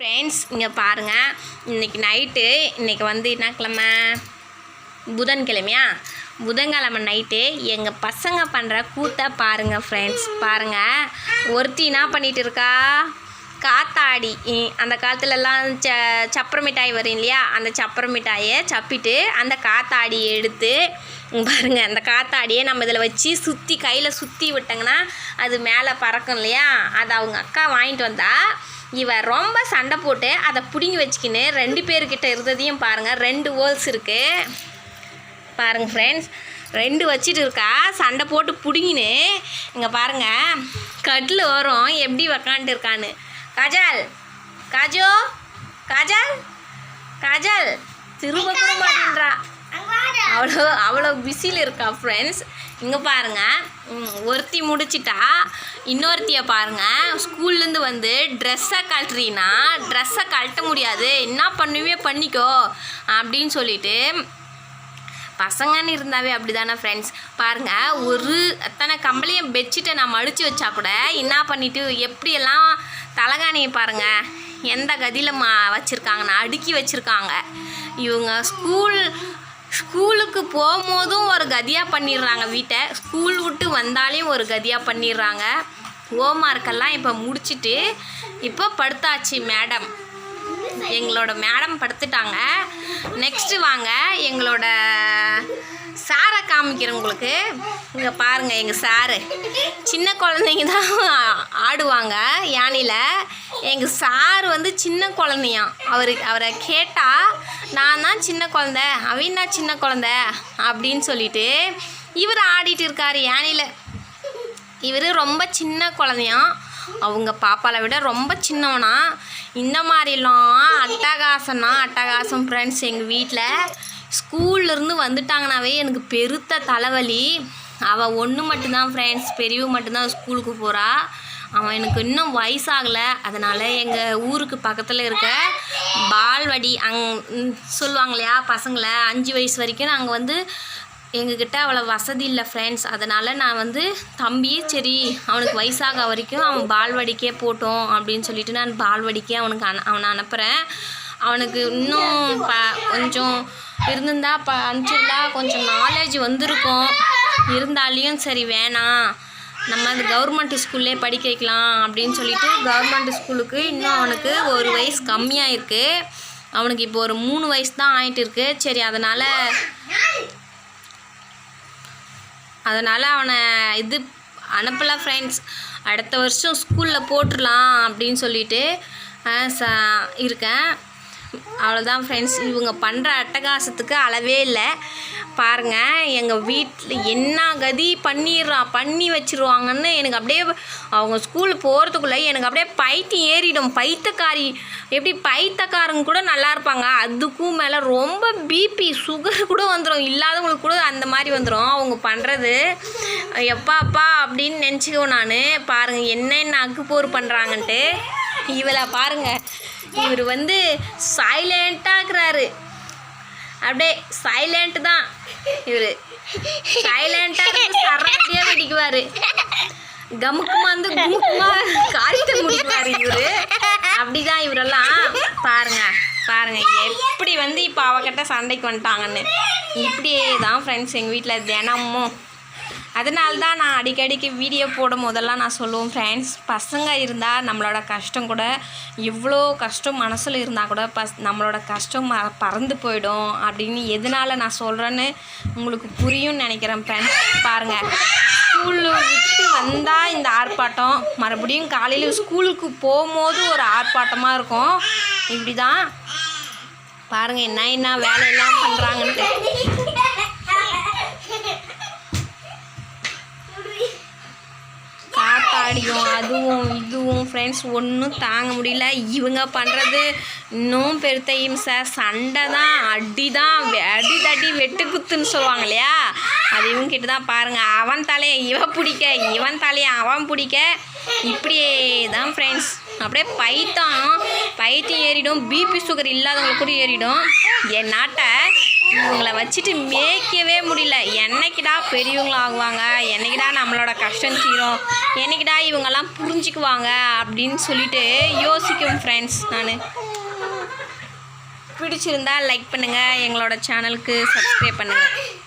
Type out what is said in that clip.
Friends இங்கே பாருங்கள் இன்னைக்கு நைட்டு இன்றைக்கி வந்து என்ன கிழமை? புதன்கிழமையா? புதன்கிழமை நைட்டு எங்கள் பசங்க பண்ணுற கூத்தை பாருங்கள் ஃப்ரெண்ட்ஸ் பாருங்கள் ஒருத்தி என்ன பண்ணிட்டு இருக்கா? காத்தாடி. அந்த காலத்துலலாம் ச சப்பர மிட்டாய் வரும் இல்லையா? அந்த சப்பர மிட்டாயை சப்பிட்டு அந்த காத்தாடி எடுத்து பாருங்கள் அந்த காத்தாடியை நம்ம இதில் வச்சு சுற்றி கையில் சுற்றி விட்டோங்கன்னா அது மேலே பறக்கும் இல்லையா? அதை அவங்க அக்கா வாங்கிட்டு வந்தால் இவ ரொம்ப சண்டை போட்டு அதை பிடுங்கி வச்சுக்கின்னு ரெண்டு பேர்கிட்ட இருந்ததையும் பாருங்கள் ரெண்டு வேர்ல்ஸ் இருக்குது பாருங்கள் ஃப்ரெண்ட்ஸ் ரெண்டு வச்சுட்டு இருக்கா. சண்டை போட்டு பிடுங்கின்னு இங்கே பாருங்க. கட்டில் வரும் எப்படி உக்காந்துட்டு இருக்கான்னு. கஜால் காஜோ காஜல் காஜல். திரும்ப கூட மாட்டேன்றா அவ்வளோ அவ்வளோ பிஸியில் இருக்கா ஃப்ரெண்ட்ஸ் இங்கே பாருங்கள் ஒருத்தி முடிச்சிட்டா. இன்னொருத்தியை பாருங்கள் ஸ்கூல்லேருந்து வந்து ட்ரெஸ்ஸை கழட்டுறீன்னா ட்ரெஸ்ஸை கழட்ட முடியாது. என்ன பண்ணுவே பண்ணிக்கோ அப்படின்னு சொல்லிட்டு பசங்கன்னு இருந்தாவே அப்படி தானே ஃப்ரெண்ட்ஸ் பாருங்கள் ஒரு அத்தனை கம்பளையும் பெட்ஷீட்டை நான் மடித்து வச்சா கூட என்ன பண்ணிவிட்டு எப்படியெல்லாம் தலகாணியை பாருங்கள் எந்த கதியில் மா வச்சுருக்காங்கன்னு அடுக்கி வச்சுருக்காங்க. இவங்க ஸ்கூல் ஸ்கூலுக்கு போகும்போதும் ஒரு கதியாக பண்ணிடுறாங்க வீட்டை. ஸ்கூல் விட்டு வந்தாலையும் ஒரு கதியாக பண்ணிடுறாங்க. ஹோம்ஒர்க்கெல்லாம் இப்போ முடிச்சுட்டு இப்போ படுத்தாச்சு மேடம். எங்களோட மேடம் படுத்துட்டாங்க. நெக்ஸ்ட்டு வாங்க எங்களோட சாரை காமிக்கிறேன் உங்களுக்கு. இங்கே பாருங்கள் எங்கள் சாரு. சின்ன குழந்தைங்க தான் ஆடுவாங்க யானையில். எங்கள் சார் வந்து சின்ன குழந்தையாம். அவரு அவரை கேட்டால் நான் தான் சின்ன குழந்த அவன் தான் சின்ன குழந்த அப்படின்னு சொல்லிட்டு இவர் ஆடிட்டு இருக்கார் யானையில். இவர் ரொம்ப சின்ன குழந்தையாம். அவங்க பாப்பாவை விட ரொம்ப சின்னவனா. இந்த மாதிரிலாம் அட்டகாசம்னா அட்டகாசம் ஃப்ரெண்ட்ஸ் எங்கள் வீட்டில் ஸ்கூல்லேருந்து வந்துட்டாங்கனாவே எனக்கு பெருத்த தலைவலி. அவள் ஒன்று மட்டும்தான் ஃப்ரெண்ட்ஸ் பெரியவ மட்டும்தான் ஸ்கூலுக்கு போகிறா அவன் எனக்கு இன்னும் வயசாகலை. அதனால் எங்கள் ஊருக்கு பக்கத்தில் இருக்க பால்வடி அங் சொல்லுவாங்க இல்லையா பசங்களை அஞ்சு வயசு வரைக்கும் நாங்கள் வந்து எங்ககிட்ட அவ்வளோ வசதி இல்லை ஃப்ரெண்ட்ஸ் அதனால் நான் வந்து தம்பி சரி அவனுக்கு வயசாக வரைக்கும் அவன் பால்வடிக்கே போட்டோம் அப்படின்னு சொல்லிட்டு நான் பால்வடிக்கே அவனுக்கு அனு அவனை அனுப்புகிறேன் அவனுக்கு இன்னும் ப கொஞ்சம் இருந்திருந்தா ப அனுப்பிச்சிருந்தா கொஞ்சம் நாலேஜ் வந்திருக்கும். இருந்தாலையும் சரி வேணாம். நம்ம அந்த கவர்மெண்ட் ஸ்கூல்லே படிக்க வைக்கலாம் அப்படின்னு சொல்லிட்டு கவர்மெண்ட் ஸ்கூலுக்கு இன்னும் அவனுக்கு ஒரு வயசு கம்மியாக இருக்குது அவனுக்கு இப்போ ஒரு மூணு வயசு தான் ஆகிட்டு இருக்கு சரி அதனால் அதனால் அவனை இது அனுப்பல ஃப்ரெண்ட்ஸ் அடுத்த வருஷம் ஸ்கூலில் போட்டுடலாம் அப்படின்னு சொல்லிட்டு ச இருக்கேன். அவ்வளோதான் ஃப்ரெண்ட்ஸ் இவங்க பண்ணுற அட்டகாசத்துக்கு அளவே இல்லை. பாருங்கள் எங்கள் வீட்டில் என்ன கதி பண்ணிடுறா பண்ணி வச்சுருவாங்கன்னு எனக்கு அப்படியே அவங்க ஸ்கூல் போகிறதுக்குள்ளே எனக்கு அப்படியே பைத்தியம் ஏறிடும். பைத்தக்காரி எப்படி பைத்தக்காரங்க கூட நல்லா இருப்பாங்க. அதுக்கும் மேலே ரொம்ப பிபி சுகர் கூட வந்துடும் இல்லாதவங்களுக்கு கூட அந்த மாதிரி வந்துடும் அவங்க பண்ணுறது எப்பா அப்பா அப்படின்னு நினச்சிக்கோ நான். பாருங்கள் என்னென்ன அக்குப்போர் பண்ணுறாங்கன்ட்டு இவளை பாருங்கள் இவர் வந்து சைலண்ட்டாக இருக்கிறாரு. அப்படியே சைலண்ட் தான் இவர். சைலண்டாக இருந்து சரண்டியாக வெடிக்குவார். கமுக்குமா வந்து குமுக்குமா காரியத்தை முடிக்குவார் இவர். அப்படிதான் இவரெல்லாம். பாருங்க பாருங்க எப்படி வந்து இப்போ அவகிட்ட சண்டைக்கு வந்துட்டாங்கன்னு. இப்படியே தான் ஃப்ரெண்ட்ஸ் எங்கள் வீட்டில் தினமும் அதனால தான் நான் அடிக்கடிக்கு வீடியோ போடும் போதெல்லாம் நான் சொல்லுவேன் ஃப்ரெண்ட்ஸ் பசங்க இருந்தால் நம்மளோட கஷ்டம் கூட இவ்வளோ கஷ்டம் மனசில் இருந்தால் கூட பஸ் நம்மளோட கஷ்டம் பறந்து போயிடும். அப்படின்னு எதனால் நான் சொல்கிறேன்னு உங்களுக்கு புரியும்னு நினைக்கிறேன் ஃப்ரெண்ட்ஸ் பாருங்கள் ஸ்கூலில் விட்டு வந்தால் இந்த ஆர்ப்பாட்டம் மறுபடியும் காலையில் ஸ்கூலுக்கு போகும்போது ஒரு ஆர்ப்பாட்டமாக இருக்கும். இப்படி தான் பாருங்கள் என்ன என்ன வேலையெல்லாம் பண்ணுறாங்கன்ட்டு காத்தாடியும் அதுவும் இதுவும் ஃப்ரெண்ட்ஸ் ஒன்றும் தாங்க முடியல. இவங்க பண்ணுறது இன்னும் பெருத்த இம்சை சண்டை தான் அடி தான் அடி தடி வெட்டு குத்துன்னு சொல்லுவாங்க இல்லையா? அது இவங்க கிட்ட தான் பாருங்கள் அவன் தலையை இவன் பிடிக்க இவன் தலையை அவன் பிடிக்க. இப்படியே தான் ஃப்ரெண்ட்ஸ் அப்படியே பைத்தான் பைத்தியம் ஏறிடும். பிபி சுகர் இல்லாதவங்களுக்கு கூட ஏறிடும். என் நாட்டை இவங்களை வச்சுட்டு மேய்க்கவே முடியல. என்னைக்குடா பெரியவங்களா ஆகுவாங்க? என்னைக்குடா நம்மளோட கஷ்டம் தீரும்? என்னைக்குடா இவங்கெல்லாம் புரிஞ்சுக்குவாங்க? அப்படின்னு சொல்லிட்டு யோசிக்கும் ஃப்ரெண்ட்ஸ் நான். பிடிச்சிருந்தா லைக் பண்ணுங்கள் எங்களோட சேனலுக்கு சப்ஸ்கிரைப் பண்ணுங்கள்